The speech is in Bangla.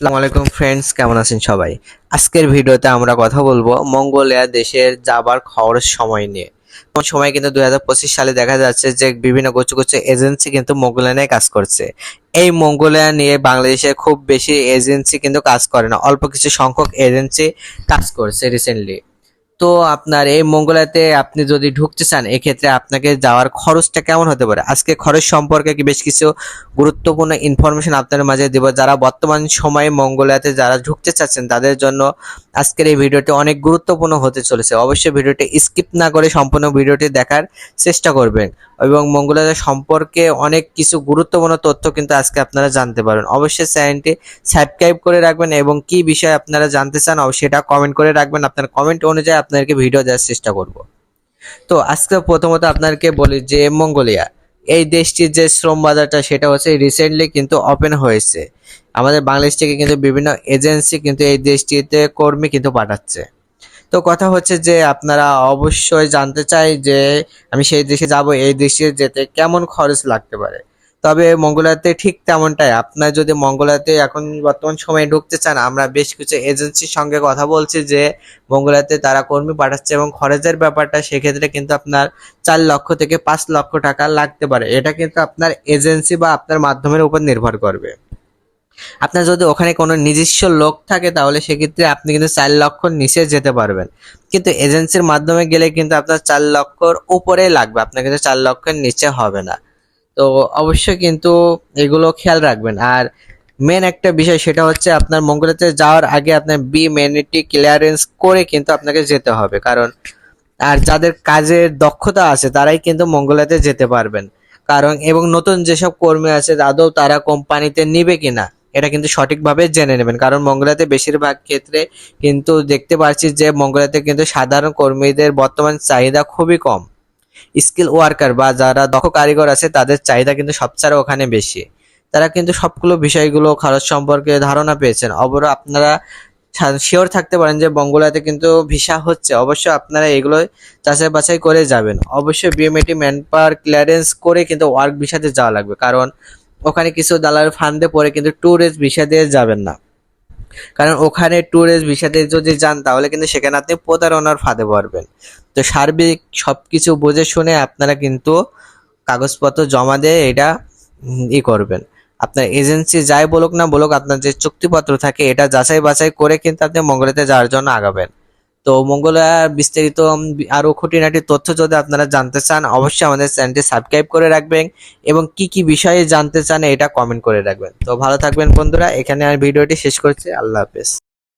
আসসালামু আলাইকুম ফ্রেন্ডস কেমন আছেন সবাই? আজকের ভিডিওতে আমরা কথা বলব মঙ্গোলিয়া দেশের যাবার খরচ সময় নিয়ে। কোন সময় কিন্তু দুই হাজার পঁচিশ সালে দেখা যাচ্ছে যে বিভিন্ন গোচু গোচু এজেন্সি কিন্তু মঙ্গোলিয়া নিয়ে কাজ করছে। এই মঙ্গোলিয়া নিয়ে বাংলাদেশে খুব বেশি এজেন্সি কিন্তু কাজ করে না, অল্প কিছু সংখ্যক এজেন্সি কাজ করছে রিসেন্টলি তো আপনার এই মঙ্গলাতে আপনি যদি ঢুকতে চান, এক্ষেত্রে আপনাকে যাওয়ার খরচটা কেমন হতে পারে? আজকে খরচ সম্পর্কে কি বেশ কিছু গুরুত্বপূর্ণ ইনফরমেশন আপনাদের মাঝে দিব। যারা বর্তমান সময়ে মঙ্গলাতে যারা ঢুকতে চাচ্ছেন, তাদের জন্য আজকের এই ভিডিওটি অনেক গুরুত্বপূর্ণ হতে চলেছে। অবশ্যই ভিডিওটি স্কিপ না করে সম্পূর্ণ ভিডিওটি দেখার চেষ্টা করবেন এবং মঙ্গলাতে সম্পর্কে অনেক কিছু গুরুত্বপূর্ণ তথ্য কিন্তু আজকে আপনারা জানতে পারবেন। অবশ্যই চ্যানেলটি সাবস্ক্রাইব করে রাখবেন এবং কি বিষয়ে আপনারা জানতে চান, অবশ্যই সেটা কমেন্ট করে রাখবেন। আপনার কমেন্ট অনুযায়ী আপনাদেরকে ভিডিও দেওয়ার চেষ্টা করব। তো আজকে প্রথমত আপনাদেরকে বলি যে মঙ্গোলিয়া, এই দেশটির যে শ্রম বাজারটা সেটা হচ্ছে রিসেন্টলি কিন্তু ওপেন হয়েছে। আমাদের বাংলাদেশ থেকে কিন্তু বিভিন্ন এজেন্সি কিন্তু এই দেশটিতে কর্মী কিন্তু পাঠাচ্ছে। তো কথা হচ্ছে যে আপনারা অবশ্যই জানতে চাই যে আমি সেই দেশে যাব, এই দেশে যেতে কেমন খরচ লাগতে পারে। তবে মঙ্গলাতে ঠিক তেমনটাই। আপনার যদি মঙ্গলাতে এখন বর্তমান সময়ে ঢুকতে চান, আমরা বেশ কিছু এজেন্সির সঙ্গে কথা বলছি যে মঙ্গলাতে তারা কর্মী পাঠাচ্ছে এবং খরচের ব্যাপারটা সেক্ষেত্রে কিন্তু আপনার চার লক্ষ থেকে পাঁচ লক্ষ টাকা লাগতে পারে। এটা কিন্তু আপনার এজেন্সি বা আপনার মাধ্যমের উপর নির্ভর করবে। আপনার যদি ওখানে কোনো নিজস্ব লোক থাকে, তাহলে সেক্ষেত্রে আপনি কিন্তু চার লক্ষ নিচে যেতে পারবেন। কিন্তু এজেন্সির মাধ্যমে গেলে কিন্তু আপনার চার লক্ষর উপরে লাগবে। আপনার কিন্তু চার লক্ষের নিচে হবে না। তো অবশ্যই কিন্তু এগুলো খেয়াল রাখবেন। আর মেন একটা বিষয় সেটা হচ্ছে আপনার মঙ্গলাতে যাওয়ার আগে আপনার বি মেনিটি ক্লিয়ারেন্স করে কিন্তু আপনাকে যেতে হবে। কারণ, আর যাদের কাজের দক্ষতা আছে তারাই কিন্তু মঙ্গলাতে যেতে পারবেন। কারণ, এবং নতুন যেসব কর্মী আছে আদৌ তারা কোম্পানিতে নিবে কিনা, এটা কিন্তু সঠিকভাবে জেনে নেবেন। কারণ, মঙ্গলাতে বেশিরভাগ ক্ষেত্রে কিন্তু দেখতে পাচ্ছি যে মঙ্গলাতে কিন্তু সাধারণ কর্মীদের বর্তমান চাহিদা খুবই কম। স্কিল ওয়ার্কার বা যারা দক্ষ কারিগর আছে, তাদের চাহিদা কিন্তু সবচেয়ে ওখানে বেশি। তারা কিন্তু সবগুলো বিষয়গুলো খরচ সম্পর্কে ধারণা পেয়েছেন। অবশ্য আপনারা শিওর থাকতে পারেন যে বঙ্গলাতে কিন্তু ভিসা হচ্ছে। অবশ্যই আপনারা এগুলো যাচাই বাছাই করে যাবেন। অবশ্যই বিএমএটি ম্যান পাওয়ার ক্লিয়ারেন্স করে কিন্তু ওয়ার্ক ভিসাতে যাওয়া লাগবে। কারণ ওখানে কিছু দালাল ফান্ডে পরে কিন্তু ট্যুরিস্ট ভিসা দিয়ে যাবেন না। কারণ ওখানে ট্যুরিস্ট ভিসাতে যদি যান, তাহলে কিন্তু সেখানে আপনি প্রতারণার ফাঁদে পড়বেন। তো সার্বিক সব কিছু বুঝে শুনে আপনারা কিন্তু কাগজপত্র জমা দিয়ে এটা ই করবেন। আপনার এজেন্সি যাই বলুক না বলুক, আপনার যে চুক্তিপত্র থাকে, এটা যাচাই বাছাই করে কিন্তু আপনি মঙ্গলেতে যাওয়ার জন্য আগাবেন। তো মঙ্গলার বিস্তারিত আরও আরও খুঁটিনাটি তথ্য যদি আপনারা জানতে চান, অবশ্যই আমাদের চ্যানেলটি সাবস্ক্রাইব করে রাখবেন এবং কি কি বিষয়ে জানতে চান এটা কমেন্ট করে রাখবেন। তো ভালো থাকবেন বন্ধুরা, এখানে আমি ভিডিওটি শেষ করছি, আল্লাহ হাফেজ।